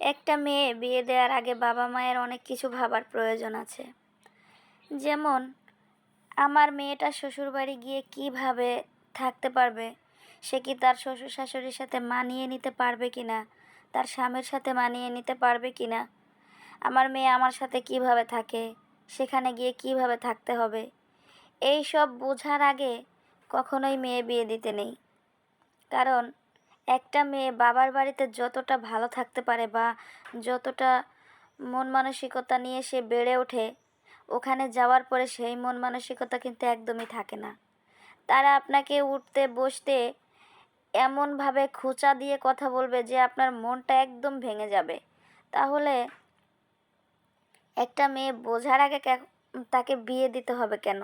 একটা মেয়ে বিয়ে দেওয়ার আগে বাবা মায়ের অনেক কিছু ভাবার প্রয়োজন আছে। যেমন, আমার মেয়েটা শ্বশুরবাড়ি গিয়ে কীভাবে থাকতে পারবে? সে কি তার শ্বশুর শাশুড়ির সাথে মানিয়ে নিতে পারবে কি না তার স্বামীর সাথে মানিয়ে নিতে পারবে কি না আমার মেয়ে আমার সাথে কীভাবে থাকে? সেখানে গিয়ে কীভাবে থাকতে হবে? এই সব বোঝার আগে কখনোই মেয়ে বিয়ে দিতে নেই। কারণ একটা মেয়ে বাবার বাড়িতে যতটা ভালো থাকতে পারে বা যতটা মন মানসিকতা নিয়ে সে বেড়ে ওঠে, ওখানে যাওয়ার পরে সেই মন মানসিকতা কিন্তু একদমই থাকে না। তারা আপনাকে উঠতে, বসতে এমনভাবে খোঁচা দিয়ে কথা বলবে যে আপনার মনটা একদম ভেঙে যাবে। তাহলে একটা মেয়ে বোঝার আগে তাকে বিয়ে দিতে হবে কেন?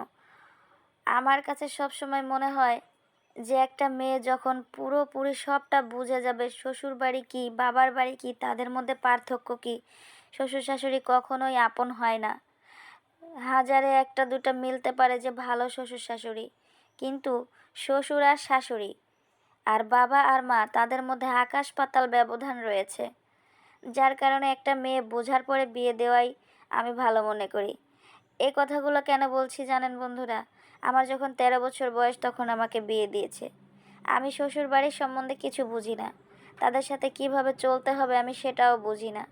আমার কাছে সব সময় মনে হয় যে একটা মেয়ে যখন পুরোপুরি সবটা বুঝে যাবে শ্বশুর বাড়ি কী, বাবার বাড়ি কী, তাদের মধ্যে পার্থক্য কী? শ্বশুর শাশুড়ি কখনোই আপন হয় না। হাজারে একটা দুটো মিলতে পারে যে ভালো শ্বশুর শাশুড়ি কিন্তু শ্বশুর আর শাশুড়ি আর বাবা আর মা, তাদের মধ্যে আকাশ পাতাল ব্যবধান রয়েছে। যার কারণে একটা মেয়ে বোঝার পরে বিয়ে দেওয়াই আমি ভালো মনে করি। এই কথাগুলো কেন বলছি জানেন বন্ধুরা? আমার যখন তেরো বছর বয়স তখন আমাকে বিয়ে দিয়েছে। আমি শ্বশুর বাড়ির সম্বন্ধে কিছু বুঝি না। তাদের সাথে কীভাবে চলতে হবে আমি সেটাও বুঝি না।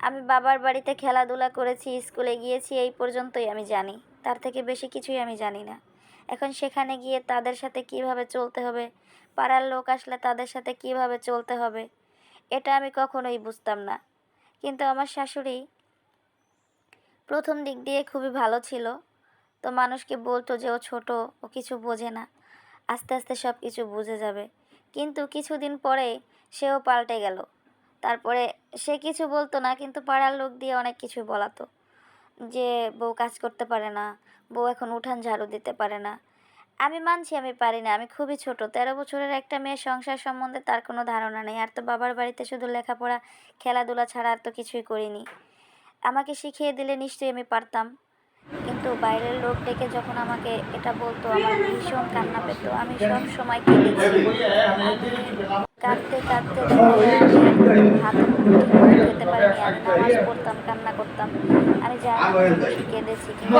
আমি বাবার বাড়িতে খেলাধুলা করেছি, স্কুলে গিয়েছি, এই পর্যন্তই আমি জানি। তার থেকে বেশি কিছুই আমি জানি না। এখন সেখানে গিয়ে তাদের সাথে কীভাবে চলতে হবে, পাড়ার লোক আসলে তাদের সাথে কীভাবে চলতে হবে, এটা আমি কখনোই বুঝতাম না। কিন্তু আমার শাশুড়ি প্রথম দিক দিয়ে খুবই ভালো ছিল। তো মানুষকে বলতো যে ও ছোট, ও কিছু বোঝে না। আস্তে আস্তে সব কিছু বুঝে যাবে। কিন্তু কিছুদিন পরে সেও পাল্টে গেল। তারপরে সে কিছু বলতো না, কিন্তু পাড়ার লোক দিয়ে অনেক কিছু বলাতো। যে বউ কাজ করতে পারে না, বউ এখন উঠান ঝাড়ু দিতে পারে না। আমি মানছি আমি পারি না, আমি খুবই ছোট। তেরো বছরের একটা মেয়ের সংসার সম্বন্ধে তার কোনো ধারণা নেই। আর তো বাবার বাড়িতে শুধু লেখাপড়া, খেলাধুলা ছাড়া আর তো কিছুই করিনি। আমাকে শিখিয়ে দিলে নিশ্চয়ই আমি পারতাম। কিন্তু বাইরের লোক ডেকে যখন আমাকে এটা বলতো আমার ভীষণ কান্না পেত। আমি সব সময় কেঁদেছি কাঁদতে কাঁদতে হাত পারিনি আমি নামাজ পড়তাম কান্না করতাম। আমি জানি কেঁদেছি কিন্তু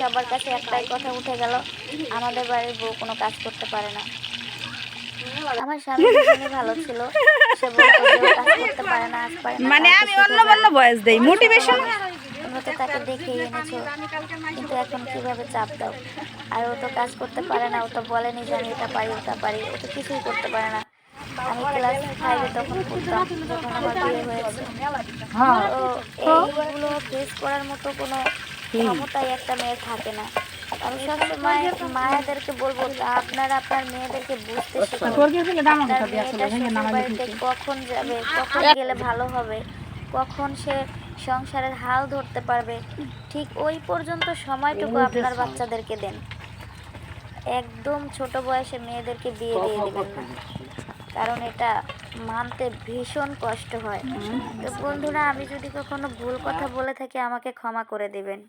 সবার কাছে একটাই কথা উঠে গেল আমাদের বাড়ির বউ কোনো কাজ করতে পারে না। আমার স্বামী ভালো ছিল সে করতে পারে না মানে আমি অন্য। অন্য বয়স দেই মোটিভেশন তোমরা তো তাকে দেখেই এনেছো কিন্তু এখন কীভাবে চাপ দাও? আর ও তো কাজ করতে পারে না ও তো বলেনি যে আমি এটা পারি ওটা পারি ও তো কিছুই করতে পারে না। আমি ক্লাস ফাইভে তখন পড়তাম যখন আমার বিয়ে হয়েছে। তো এইগুলো ফেস করার মতো কোনো ক্ষমতাই একটা মেয়ের থাকে না। আমি সবসময় মায়েদেরকে বলব আপনারা আপনার মেয়েদেরকে বুঝতে শ্বশুরবাড়িতে কখন যাবে কখন গেলে ভালো হবে কখন সে সংসারের হাল ধরতে পারবে ঠিক ওই পর্যন্ত সময়টুকু আপনার বাচ্চাদেরকে দেন। একদম ছোট বয়সে মেয়েদেরকে বিয়ে দিয়ে দেবেন না। কারণ এটা মানতে ভীষণ কষ্ট হয়। তো বন্ধুরা আমি যদি কখনো ভুল কথা বলে থাকি আমাকে ক্ষমা করে দেবেন।